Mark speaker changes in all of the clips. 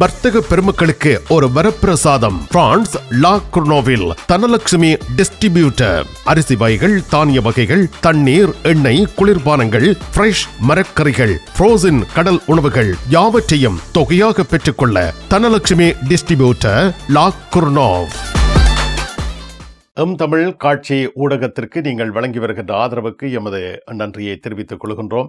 Speaker 1: வர்த்தக பெருமக்களுக்கு ஒரு வரப்பிரசாதம். பிரான்ஸ் லா குர்னோவில் தனலட்சுமி டிஸ்ட்ரிபியூட்டர். அரிசி வகைகள் தானிய வகைகள் தண்ணீர் எண்ணெய் குளிர்பானங்கள் ஃப்ரெஷ் மரக்கறிகள் ஃப்ரோசன் கடல் உணவுகள் யாவற்றையும் தொகையாக பெற்றுக்கொள்ள Dhanalakshmi distributor La Courneuve M Tamil காட்சி ஊடகத்திற்கு நீங்கள் வழங்கி வருகின்ற ஆதரவுக்கு எமது நன்றியை தெரிவித்துக் கொள்கின்றோம்.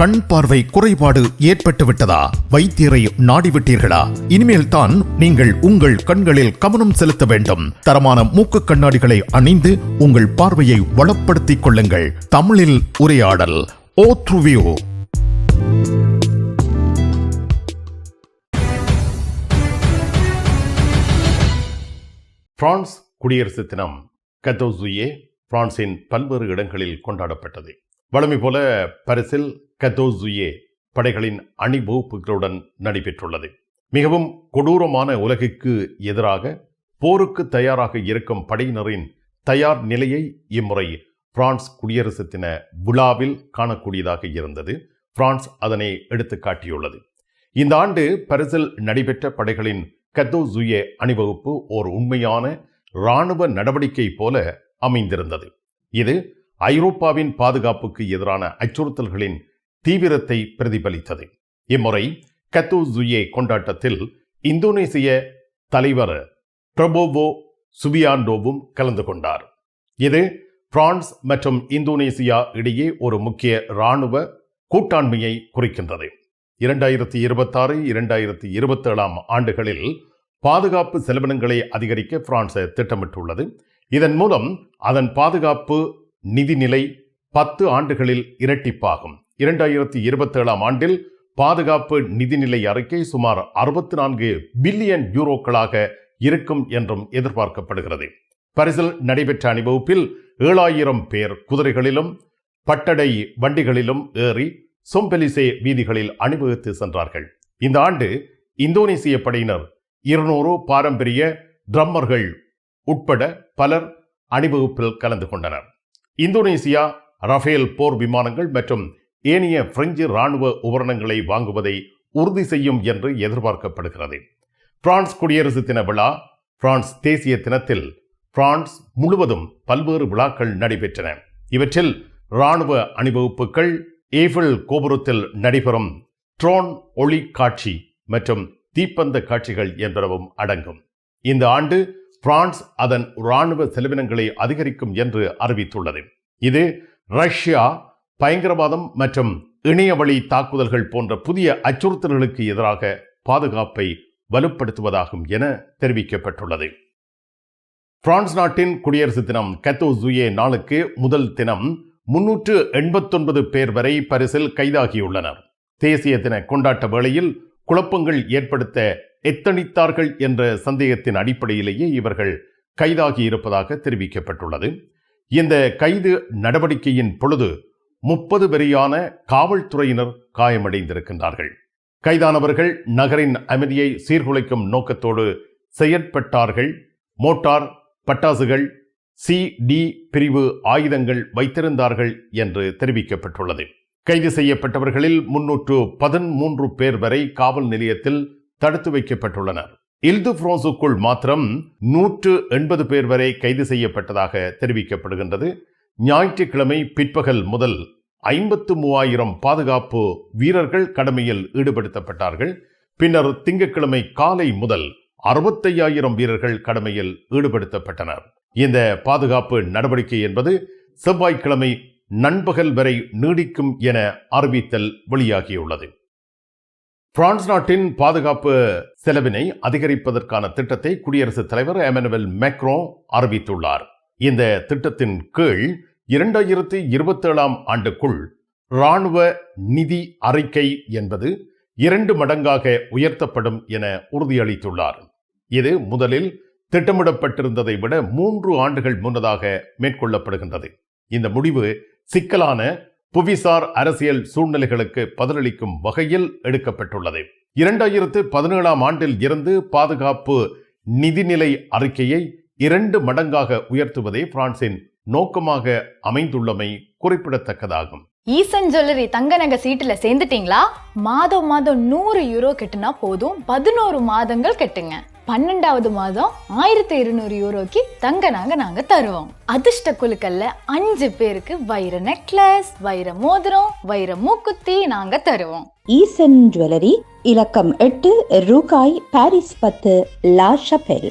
Speaker 1: கண் பார்வை குறைபாடு ஏற்பட்டு விட்டதா வைத்தியரை நாடிவிட்டீர்களா? இனிமேல் தான் நீங்கள் உங்கள் கண்களில் கவனம் செலுத்த வேண்டும். தரமான மூக்கு கண்ணாடிகளை அணிந்து உங்கள் பார்வையை வளப்படுத்திக் கொள்ளுங்கள். தமிழில் உரையாடல் ஓ த்ருவியூ பிரான்ஸ் குடியரசு தினம் கத்தோசுயே பிரான்சின் பல்வேறு இடங்களில் கொண்டாடப்பட்டது. வழமை போல பரிசில் கதோசுயே படைகளின் அணிவகுப்புகளுடன் நடைபெற்றுள்ளது. மிகவும் கொடூரமான உலகிற்கு எதிராக போருக்கு தயாராக இருக்கும் படையினரின் தயார் நிலையை இம்முறை பிரான்ஸ் குடியரசு தின விழாவில் காணக்கூடியதாக இருந்தது. பிரான்ஸ் அதனை எடுத்து காட்டியுள்ளது. இந்த ஆண்டு பரிசில் நடைபெற்ற படைகளின் கதோசுயே அணிவகுப்பு ஓர் உண்மையான இராணுவ நடவடிக்கை போல அமைந்திருந்தது. இது ஐரோப்பாவின் பாதுகாப்புக்கு எதிரான அச்சுறுத்தல்களின் தீவிரத்தை பிரதிபலித்தது. இம்முறை கத்தூசுயே கொண்டாட்டத்தில் இந்தோனேசிய தலைவர் பிரபோவோ சுபியாண்டோவும் கலந்து கொண்டார். இது பிரான்ஸ் மற்றும் இந்தோனேசியா இடையே ஒரு முக்கிய இராணுவ கூட்டாண்மையை குறிக்கின்றது. இரண்டாயிரத்தி இருபத்தாறு இரண்டாயிரத்தி இருபத்தேழாம் ஆண்டுகளில் பாதுகாப்பு செலவினங்களை அதிகரிக்க பிரான்ஸ் திட்டமிட்டுள்ளது. இதன் மூலம் அதன் பாதுகாப்பு நிதிநிலை பத்து ஆண்டுகளில் இரட்டிப்பாகும். இரண்டாயிரத்தி இருபத்தேழாம் ஆண்டில் பாதுகாப்பு நிதிநிலை அறிக்கை சுமார் அறுபத்தி நான்கு பில்லியன் யூரோக்களாக இருக்கும் என்றும் எதிர்பார்க்கப்படுகிறது. பரிசில் நடைபெற்ற அணிவகுப்பில் ஏழாயிரம் பேர் குதிரைகளிலும் பட்டடை வண்டிகளிலும் ஏறி சொம்பெலிசே வீதிகளில் அணிவகுத்து சென்றார்கள். இந்த ஆண்டு இந்தோனேசிய படையினர் இருநூறு பாரம்பரிய ட்ரம்மர்கள் உட்பட பலர் அணிவகுப்பில் கலந்து கொண்டனர். இந்தோனேசியா ரஃபேல் போர் விமானங்கள் மற்றும் ஏனைய பிரெஞ்சு இராணுவ உபகரணங்களை வாங்குவதை உறுதி செய்யும் என்று எதிர்பார்க்கப்படுகிறது. பிரான்ஸ் குடியரசு தின விழா பிரான்ஸ் தேசிய தினத்தில் பிரான்ஸ் முழுவதும் பல்வேறு விழாக்கள் நடைபெற்றன. இவற்றில் இராணுவ அணிவகுப்புகள் ஏஃபிள் கோபுரத்தில் நடைபெறும் ட்ரோன் ஒளி காட்சி மற்றும் தீப்பந்த காட்சிகள் என்பனவும் அடங்கும். இந்த ஆண்டு பிரான்ஸ் அதன் இராணுவ செலவினங்களை அதிகரிக்கும் என்று அறிவித்துள்ளது. இது ரஷ்யா பயங்கரவாதம் மற்றும் இணையவழி தாக்குதல்கள் போன்ற புதிய அச்சுறுத்தல்களுக்கு எதிராக பாதுகாப்பை வலுப்படுத்துவதாகும் என தெரிவிக்கப்பட்டுள்ளது. பிரான்ஸ் நாட்டின் குடியரசு தினம் கத்தோ ஜுயே நாளுக்கு முதல் தினம் முன்னூற்று எண்பத்தொன்பது பேர் வரை பரிசில் கைதாகியுள்ளனர். தேசிய தின கொண்டாட்ட வேளையில் குழப்பங்கள் ஏற்படுத்த எத்தனித்தார்கள் என்ற சந்தேகத்தின் அடிப்படையிலேயே இவர்கள் கைதாகி இருப்பதாக தெரிவிக்கப்பட்டுள்ளது. இந்த கைது நடவடிக்கையின் பொழுது முப்பது பெரியான காவல்துறையினர் காயமடைந்திருக்கின்றார்கள். கைதானவர்கள் நகரின் அமைதியை சீர்குலைக்கும் நோக்கத்தோடு செயற்பட்டார்கள். மோட்டார் பட்டாசுகள் சி டி பிரிவு ஆயுதங்கள் வைத்திருந்தார்கள் என்று தெரிவிக்கப்பட்டுள்ளது. கைது செய்யப்பட்டவர்களில் முன்னூற்று பதிமூன்று பேர் வரை காவல் நிலையத்தில் தடுத்து வைக்கப்பட்டுள்ளனர். இல்து புரோன்சுக்குள் மாத்திரம் நூற்று எண்பது பேர் வரை கைது செய்யப்பட்டதாக தெரிவிக்கப்படுகின்றது. ஞாயிற்றுக்கிழமை பிற்பகல் முதல் ஐம்பத்து மூவாயிரம் பாதுகாப்பு வீரர்கள் கடமையில் ஈடுபடுத்தப்பட்டார்கள். பின்னர் திங்கட்கிழமை காலை முதல் அறுபத்தையாயிரம் வீரர்கள் கடமையில் ஈடுபடுத்தப்பட்டனர். இந்த பாதுகாப்பு நடவடிக்கை என்பது செவ்வாய்க்கிழமை நண்பகல் வரை நீடிக்கும் என அறிவித்தல் வெளியாகியுள்ளது. பிரான்ஸ் நாட்டின் பாதுகாப்பு செலவினை அதிகரிப்பதற்கான திட்டத்தை குடியரசுத் தலைவர் எமனுவல் மேக்ரோ அறிவித்துள்ளார். இந்த திட்டத்தின் கீழ் இரண்டாயிரத்தி இருபத்தேழாம் ஆண்டுக்குள் இராணுவ நிதி அறிக்கை என்பது இரண்டு மடங்காக உயர்த்தப்படும் என உறுதியளித்துள்ளார். இது முதலில் திட்டமிடப்பட்டிருந்ததை விட மூன்று ஆண்டுகள் முன்னதாக மேற்கொள்ளப்படுகின்றது. இந்த முடிவு சிக்கலான புவிசார் அரசியல் சூழ்நிலைகளுக்கு பதிலளிக்கும் வகையில் எடுக்கப்பட்டுள்ளது. இரண்டாயிரத்து பதினேழாம் ஆண்டில் இருந்து பாதுகாப்பு நிதிநிலை அறிக்கையை இரண்டு மடங்காக உயர்த்துவதே பிரான்சின் நோக்கமாக அமைந்துள்ளமை குறிப்பிடத்தக்கதாகும்.
Speaker 2: ஈசன் ஜுவல்லரி தங்க நகை சீட்டுல சேர்ந்துட்டீங்களா? மாதம் மாதம் நூறு யூரோ கட்டுனா போதும். பதினோரு மாதங்கள் கட்டுங்க. பன்னெண்டாவது மாதம் ஆயிரத்தி இருநூறு யூரோக்கு தங்க நகை நாங்க தருவோம். அதிர்ஷ்ட குழுக்கள்ல அஞ்சு பேருக்கு வைர நெக்லஸ் வைர மோதிரம் வைர மூக்குத்தி நாங்க தருவோம்.
Speaker 3: ஈசன் ஜுவல்லரி இலக்கம் எட்டு ரூகாய் பாரிஸ் பத்து லா ஷபெல்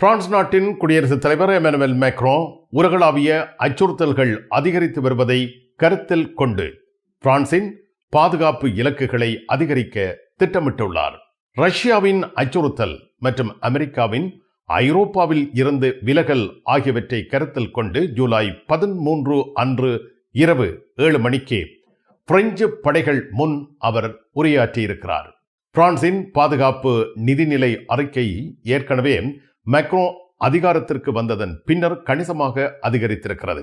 Speaker 1: பிரான்ஸ் நாட்டின் குடியரசுத் தலைவர் எமனுவல் மேக்ரோ உலகளாவிய அச்சுறுத்தல்கள் அதிகரித்து வருவதை கருத்தில் கொண்டு பிரான்சின் பாதுகாப்பு இலக்குகளை அதிகரிக்க திட்டமிட்டுள்ளார். ரஷ்யாவின் அச்சுறுத்தல் மற்றும் அமெரிக்காவின் ஐரோப்பாவில் இருந்து விலகல் ஆகியவற்றை கருத்தில் கொண்டு ஜூலை பதிமூன்று அன்று இரவு ஏழு மணிக்கு பிரெஞ்சு படைகள் முன் அவர் உரையாற்றியிருக்கிறார். பிரான்சின் பாதுகாப்பு நிதிநிலை அறிக்கை ஏற்கனவே மெக்ரோ அதிகாரத்திற்கு வந்ததன் பின்னர் கணிசமாக அதிகரித்திருக்கிறது.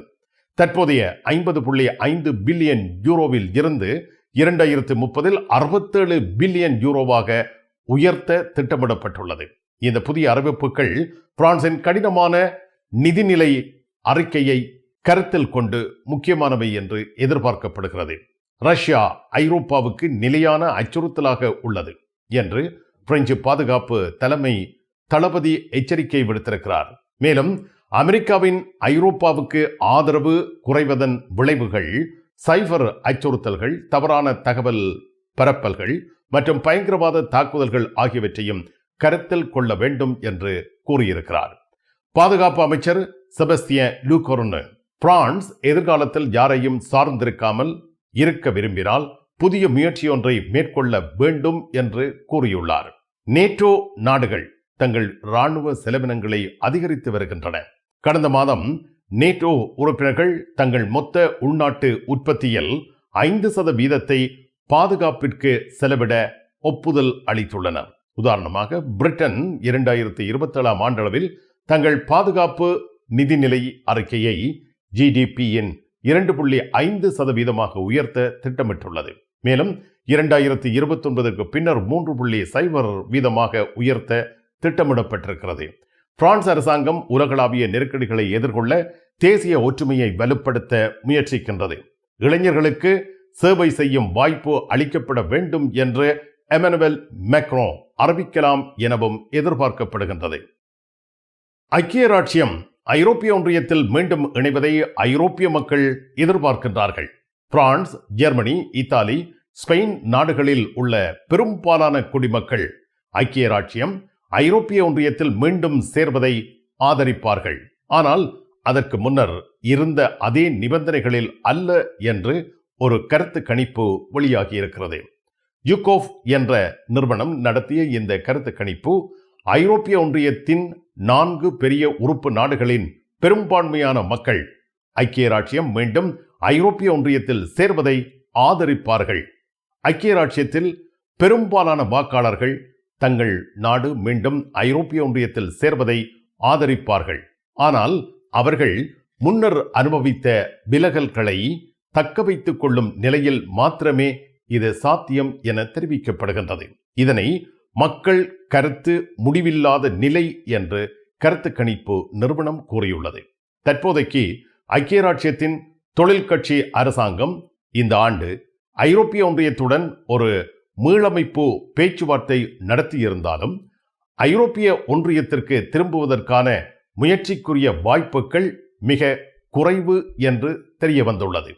Speaker 1: தற்போதைய ஐம்பது புள்ளி ஐந்து பில்லியன் யூரோவில் இருந்து இரண்டாயிரத்து முப்பதில் அறுபத்தேழு பில்லியன் யூரோவாக உயர்த்த திட்டமிடப்பட்டுள்ளது. இந்த புதிய அறிவிப்புகள் பிரான்சின் கடினமான நிதிநிலை அறிக்கையை கருத்தில் கொண்டு முக்கியமானவை என்று எதிர்பார்க்கப்படுகிறது. ரஷ்யா ஐரோப்பாவுக்கு நிலையான அச்சுறுத்தலாக உள்ளது என்று பிரெஞ்சு பாதுகாப்பு தலைமை தளபதி எச்சரிக்கை விடுத்திருக்கிறார். மேலும் அமெரிக்காவின் ஐரோப்பாவுக்கு ஆதரவு குறைவதன் விளைவுகள் சைபர் அச்சுறுத்தல்கள் தவறான தகவல் பரப்பல்கள் மற்றும் பயங்கரவாத தாக்குதல்கள் ஆகியவற்றையும் கருத்தில் கொள்ள வேண்டும் என்று கூறியிருக்கிறார். பாதுகாப்பு அமைச்சர் செபஸ்திய லூகோர்னு பிரான்ஸ் எதிர்காலத்தில் யாரையும் சார்ந்திருக்காமல் இருக்க விரும்பினால் புதிய முயற்சியொன்றை மேற்கொள்ள வேண்டும் என்று கூறியுள்ளார். நேட்டோ நாடுகள் தங்கள் இராணுவ செலவினங்களை அதிகரித்து வருகின்றன. கடந்த மாதம் நேட்டோ உறுப்பினர்கள் தங்கள் மொத்த உள்நாட்டு உற்பத்தியில் ஐந்து சதவீதத்தை பாதுகாப்பிற்கு செலவிட ஒப்புதல் அளித்துள்ளனர். உதாரணமாக பிரிட்டன் இரண்டாயிரத்தி இருபத்தேழாம் ஆண்டளவில் தங்கள் பாதுகாப்பு நிதிநிலை அறிக்கையை ஜிடிபியின் இரண்டு புள்ளி ஐந்து சதவீதமாக உயர்த்த திட்டமிட்டுள்ளது. மேலும் இரண்டாயிரத்தி இருபத்தி ஒன்பதற்கு பின்னர் மூன்று புள்ளி சைபர் வீதமாக உயர்த்த திட்டமிடப்பட்டிருக்கிறது. பிரான்ஸ் அரசாங்கம் உலகளாவிய நெருக்கடிகளை எதிர்கொள்ள தேசிய ஒற்றுமையை வலுப்படுத்த முயற்சிக்கின்றது. இளைஞர்களுக்கு சேவை செய்யும் வாய்ப்பு அளிக்கப்பட வேண்டும் என்று எமனுவல் மெக்ரோ அறிவிக்கலாம் எனவும் எதிர்பார்க்கப்படுகின்றது. ஐக்கிய ராட்சியம் ஐரோப்பிய ஒன்றியத்தில் மீண்டும் இணைவதை ஐரோப்பிய மக்கள் எதிர்பார்க்கின்றார்கள். பிரான்ஸ் ஜெர்மனி இத்தாலி ஸ்பெயின் நாடுகளில் உள்ள பெரும்பாலான குடிமக்கள் ஐக்கிய ராட்சியம் ஐரோப்பிய ஒன்றியத்தில் மீண்டும் சேர்வதை ஆதரிப்பார்கள். ஆனால் அதற்கு முன்னர் இருந்த அதே நிபந்தனைகளில் அல்ல என்று ஒரு கருத்து கணிப்பு வெளியாகியிருக்கிறது. யுகோஃப் என்ற நிறுவனம் நடத்திய இந்த கருத்து கணிப்பு ஐரோப்பிய ஒன்றியத்தின் நான்கு பெரிய உறுப்பு நாடுகளின் பெரும்பான்மையான மக்கள் ஐக்கிய ராச்சியம் மீண்டும் ஐரோப்பிய ஒன்றியத்தில் சேர்வதை ஆதரிப்பார்கள். ஐக்கிய ராச்சியத்தில் பெரும்பாலான வாக்காளர்கள் தங்கள் நாடு மீண்டும் ஐரோப்பிய ஒன்றியத்தில் சேர்வதை ஆதரிப்பார்கள். ஆனால் அவர்கள் முன்னர் அனுபவித்த விலகல்களை தக்க வைத்துக் கொள்ளும் நிலையில் மாத்திரமே இது சாத்தியம் என தெரிவிக்கப்படுகின்றது. இதனை மக்கள் கருத்து முடிவில்லாத நிலை என்று கருத்து கணிப்பு நிறுவனம் கூறியுள்ளது. தற்போதைக்கு ஐக்கிய ராட்சியத்தின் தொழில் கட்சி அரசாங்கம் இந்த ஆண்டு ஐரோப்பிய ஒன்றியத்துடன் ஒரு மீளமைப்பு பேச்சுவார்த்தை நடத்தியிருந்தாலும் ஐரோப்பிய ஒன்றியத்திற்கு திரும்புவதற்கான முயற்சிக்குரிய வாய்ப்புகள் மிக குறைவு என்று தெரிய வந்துள்ளது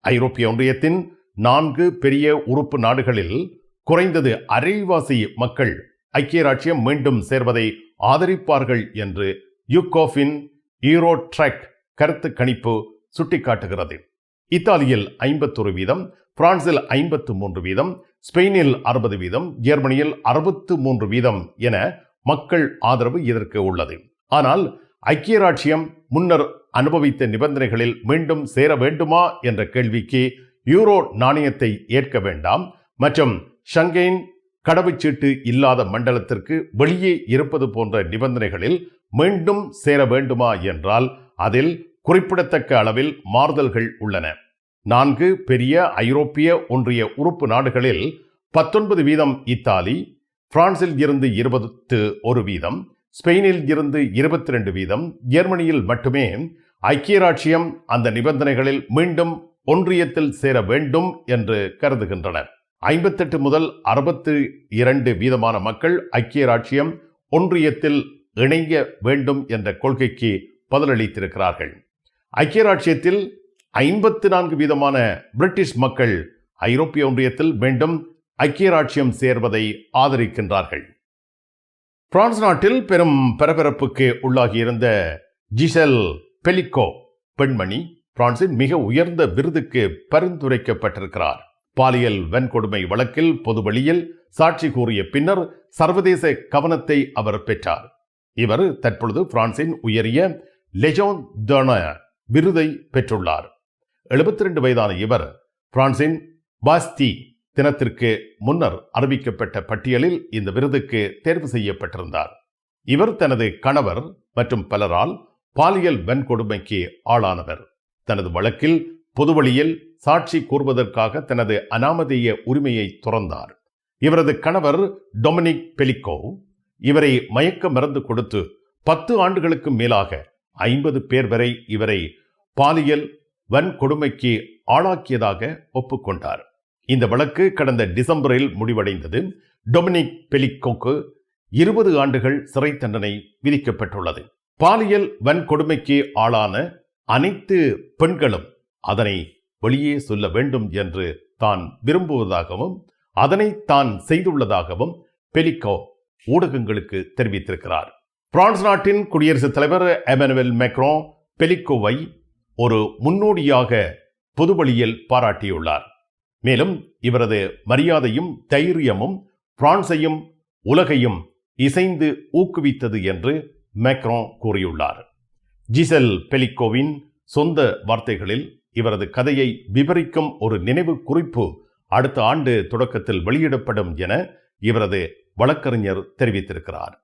Speaker 1: ஐரோப்பிய ஒன்றியத்தின் நான்கு பெரிய உறுப்பு நாடுகளில் குறைந்தது அரைவாசி மக்கள் ஐக்கிய ராச்சியம் மீண்டும் சேர்வதை ஆதரிப்பார்கள் என்று யுகோஃபின் ஈரோட்ரக் கருத்து கணிப்பு சுட்டிக்காட்டுகிறது. இத்தாலியில் ஐம்பத்தொரு வீதம் பிரான்சில் ஐம்பத்து மூன்று வீதம் ஸ்பெயினில் அறுபது வீதம் ஜெர்மனியில் அறுபத்து மூன்று வீதம் என மக்கள் ஆதரவு இதற்கு உள்ளது. ஆனால் ஐக்கிய ராட்சியம் முன்னர் அனுபவித்த நிபந்தனைகளில் மீண்டும் சேர வேண்டுமா என்ற கேள்விக்கு யூரோ நாணயத்தை ஏற்க வேண்டாம். மற்றும் ஷங்கெயின் கடவுச்சீட்டு இல்லாத மண்டலத்திற்கு வெளியே இருப்பது போன்ற நிபந்தனைகளில் மீண்டும் சேர வேண்டுமா என்றால் அதில் குறிப்பிடத்தக்க அளவில் மாறுதல்கள் உள்ளன. நான்கு பெரிய ஐரோப்பிய ஒன்றிய உறுப்பு நாடுகளில் பத்தொன்பது வீதம் இத்தாலி பிரான்சில் இருந்து இருபத்து ஒரு வீதம் ஸ்பெயினில் இருந்து இருபத்தி ரெண்டு வீதம் ஜெர்மனியில் மட்டுமே ஐக்கிய ராட்சியம் அந்த நிபந்தனைகளில் மீண்டும் ஒன்றியத்தில் சேர வேண்டும் என்று கருதுகின்றனர். ஐம்பத்தெட்டு முதல் அறுபத்து இரண்டு வீதமான மக்கள் ஐக்கிய ராட்சியம் ஒன்றியத்தில் இணைய வேண்டும் என்ற கொள்கைக்கு பதிலளித்திருக்கிறார்கள். ஐக்கிய ராட்சியத்தில் ஐம்பத்து நான்கு வீதமான பிரிட்டிஷ் மக்கள் ஐரோப்பிய ஒன்றியத்தில் மீண்டும் ஐக்கிய ராட்சியம் சேர்வதை ஆதரிக்கின்றார்கள். பிரான்ஸ் நாட்டில் பெரும் பரபரப்புக்கு உள்ளாகியிருந்த ஜிசெல் பெலிக்கோ பெண்மணி பிரான்சின் மிக உயர்ந்த விருதுக்கு பரிந்துரைக்கப்பட்டிருக்கிறார். பாலியல் வன்கொடுமை வழக்கில் பொதுவெளியில் சாட்சி கூறிய பின்னர் சர்வதேச கவனத்தை அவர் பெற்றார். இவர் தற்பொழுது பிரான்சின் உயரிய லெஜோன் டொன விருதை பெற்றுள்ளார். 72 ரெண்டு வயதான இவர் பிரான்சின் பாஸ்தி தினத்திற்கு முன்னர் அறிவிக்கப்பட்ட பட்டியலில் இந்த விருதுக்கு தேர்வு செய்யப்பட்டிருந்தார். இவர் தனது கணவர் மற்றும் பலரால் பாலியல் வன்கொடுமைக்கு ஆளானவர். தனது வழக்கில் பொதுவழியில் சாட்சி கூறுவதற்காக தனது அனாமதேய உரிமையை துறந்தார். இவரது கணவர் டொமினிக் பெலிகோ இவரை மயக்க மருந்து கொடுத்து பத்து ஆண்டுகளுக்கு மேலாக ஐம்பது பேர் வரை இவரை பாலியல் வன்கொடுமைக்கு ஆளாக்கியதாக ஒப்புக்கொண்டார். இந்த வழக்கு கடந்த டிசம்பரில் முடிவடைந்தது. டொமினிக் பெலிக்கோக்கு இருபது ஆண்டுகள் சிறை தண்டனை விதிக்கப்பட்டுள்ளது. பாலியல் வன்கொடுமைக்கு ஆளான அனைத்து பெண்களும் அதனை வெளியே சொல்ல வேண்டும் என்று தான் விரும்புவதாகவும் அதனை தான் செய்துள்ளதாகவும் பெலிக்கோ ஊடகங்களுக்கு தெரிவித்திருக்கிறார். பிரான்ஸ் நாட்டின் குடியரசுத் தலைவர் எமனுவல் மெக்ரோ பெலிக்கோவை ஒரு முன்னோடியாக பொதுவழியில் பாராட்டியுள்ளார். மேலும் இவரது மரியாதையும் தைரியமும் பிரான்சையும் உலகையும் இசைந்து ஊக்குவித்தது என்று மேக்ரோன் கூறியுள்ளார். ஜிசெல் பெலிக்கோவின் சொந்த வார்த்தைகளில் இவரது கதையை விவரிக்கும் ஒரு நினைவு குறிப்பு அடுத்த ஆண்டு தொடக்கத்தில் வெளியிடப்படும் என இவரது வழக்கறிஞர் தெரிவித்திருக்கிறார்.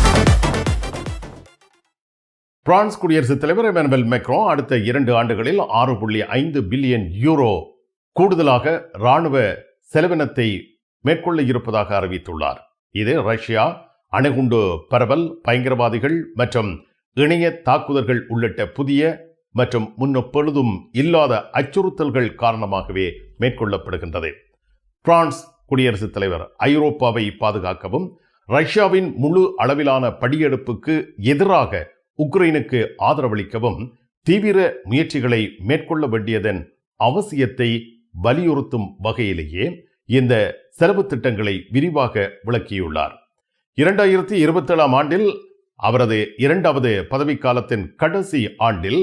Speaker 1: பிரான்ஸ் குடியரசுத் தலைவர் எமனுவல் மெக்ரோ அடுத்த இரண்டு ஆண்டுகளில் ஆறு புள்ளி ஐந்து பில்லியன் யூரோ கூடுதலாக ராணுவ செலவினத்தை மேற்கொள்ள இருப்பதாக அறிவித்துள்ளார். இது ரஷ்யா அணுகுண்டு பரவல் பயங்கரவாதிகள் மற்றும் இணைய தாக்குதல்கள் உள்ளிட்ட புதிய மற்றும் முன்னெப்பொழுதும் இல்லாத அச்சுறுத்தல்கள் காரணமாகவே மேற்கொள்ளப்படுகின்றது. பிரான்ஸ் குடியரசுத் தலைவர் ஐரோப்பாவை பாதுகாக்கவும் ரஷ்யாவின் முழு அளவிலான படியெடுப்புக்கு எதிராக உக்ரைனுக்கு ஆதரவளிக்கவும் தீவிர முயற்சிகளை மேற்கொள்ள வேண்டியதன் அவசியத்தை வலியுறுத்தும் வகையிலேயே இந்த செலவு திட்டங்களை விரிவாக விளக்கியுள்ளார். இரண்டாயிரத்தி இருபத்தேழாம் ஆண்டில் அவரது இரண்டாவது பதவிக்காலத்தின் கடைசி ஆண்டில்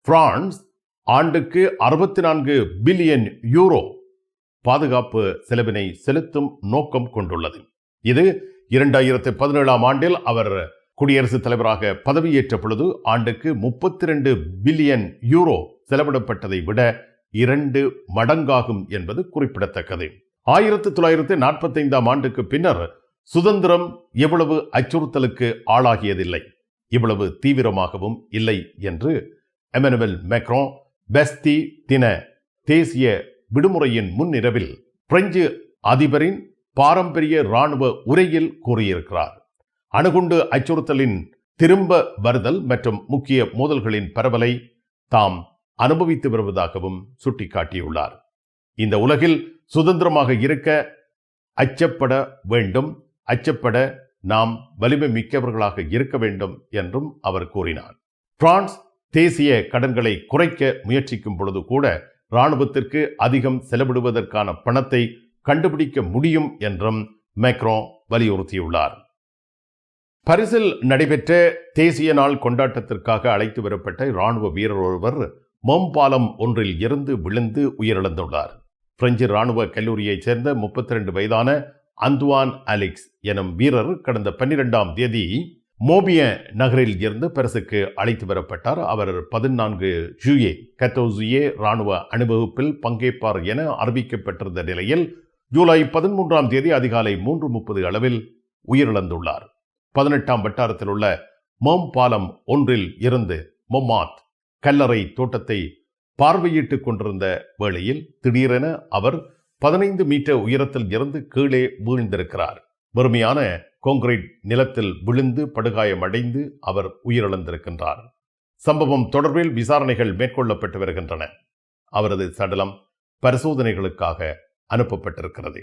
Speaker 1: பிரான்ஸ் ஆண்டுக்கு அறுபத்தி நான்கு பில்லியன் யூரோ பாதுகாப்பு செலவினை செலுத்தும் நோக்கம் கொண்டுள்ளது. இது இரண்டாயிரத்து பதினேழாம் ஆண்டில் அவர் குடியரசுத் தலைவராக பதவியேற்ற பொழுது ஆண்டுக்கு முப்பத்தி ரெண்டு பில்லியன் யூரோ செலவிடப்பட்டதை விட இரண்டு மடங்காகும் என்பது குறிப்பிடத்தக்கது. ஆயிரத்தி தொள்ளாயிரத்தி நாற்பத்தைந்தாம் ஆண்டுக்கு பின்னர் சுதந்திரம் எவ்வளவு அச்சுறுத்தலுக்கு ஆளாகியதில்லை இவ்வளவு தீவிரமாகவும் இல்லை என்று எமனுவல் மேக்ரோ பெஸ்தி தின தேசிய விடுமுறையின் முன்னிரவில் பிரெஞ்சு அதிபரின் பாரம்பரிய இராணுவ உரையில் கூறியிருக்கிறார். அணுகுண்டு அச்சுறுத்தலின் திரும்ப வருதல் மற்றும் முக்கிய மோதல்களின் பரவலை தாம் அனுபவித்து வருவதாகவும் சுட்டிக்காட்டியுள்ளார். இந்த உலகில் சுதந்திரமாக இருக்க அச்சப்பட வேண்டும் அச்சப்பட நாம் வலிமை மிக்கவர்களாக இருக்க வேண்டும் என்றும் அவர் கூறினார். பிரான்ஸ் தேசிய கடன்களை குறைக்க முயற்சிக்கும் பொழுது கூட இராணுவத்திற்கு அதிகம் செலவிடுவதற்கான பணத்தை கண்டுபிடிக்க முடியும் என்றும் மேக்ரோ வலியுறுத்தியுள்ளார். பரிசில் நடைபெற்ற தேசிய நாள் கொண்டாட்டத்திற்காக அழைத்து வரப்பட்ட இராணுவ வீரர் ஒருவர் மோம்பாலம் ஒன்றில் இருந்து விழுந்து உயிரிழந்துள்ளார். பிரெஞ்சு இராணுவ கல்லூரியைச் சேர்ந்த முப்பத்தி ரெண்டு வயதான அந்துவான் அலெக்ஸ் எனும் வீரர் கடந்த பன்னிரெண்டாம் தேதி மோபிய நகரில் இருந்து பரிசுக்கு அழைத்து வரப்பட்டார். அவர் பதினான்கு ஜூயே கத்தோசியே இராணுவ அணிவகுப்பில் பங்கேற்பார் என அறிவிக்கப்பட்டிருந்த நிலையில் ஜூலை பதிமூன்றாம் தேதி அதிகாலை மூன்று முப்பது அளவில் உயிரிழந்துள்ளார். பதினெட்டாம் வட்டாரத்தில் உள்ள மோம் பாலம் ஒன்றில் இருந்து மொம்மாத் கல்லறை தோட்டத்தை பார்வையிட்டுக் கொண்டிருந்த வேளையில் திடீரென அவர் பதினைந்து மீட்டர் உயரத்தில் இருந்து கீழே வீழ்ந்திருக்கிறார். வறுமையான கான்கிரீட் நிலத்தில் விழுந்து படுகாயமடைந்து அவர் உயிரிழந்திருக்கின்றார். சம்பவம் தொடர்பில் விசாரணைகள் மேற்கொள்ளப்பட்டு வருகின்றன. அவரது சடலம் பரிசோதனைகளுக்காக அனுப்பப்பட்டிருக்கிறது.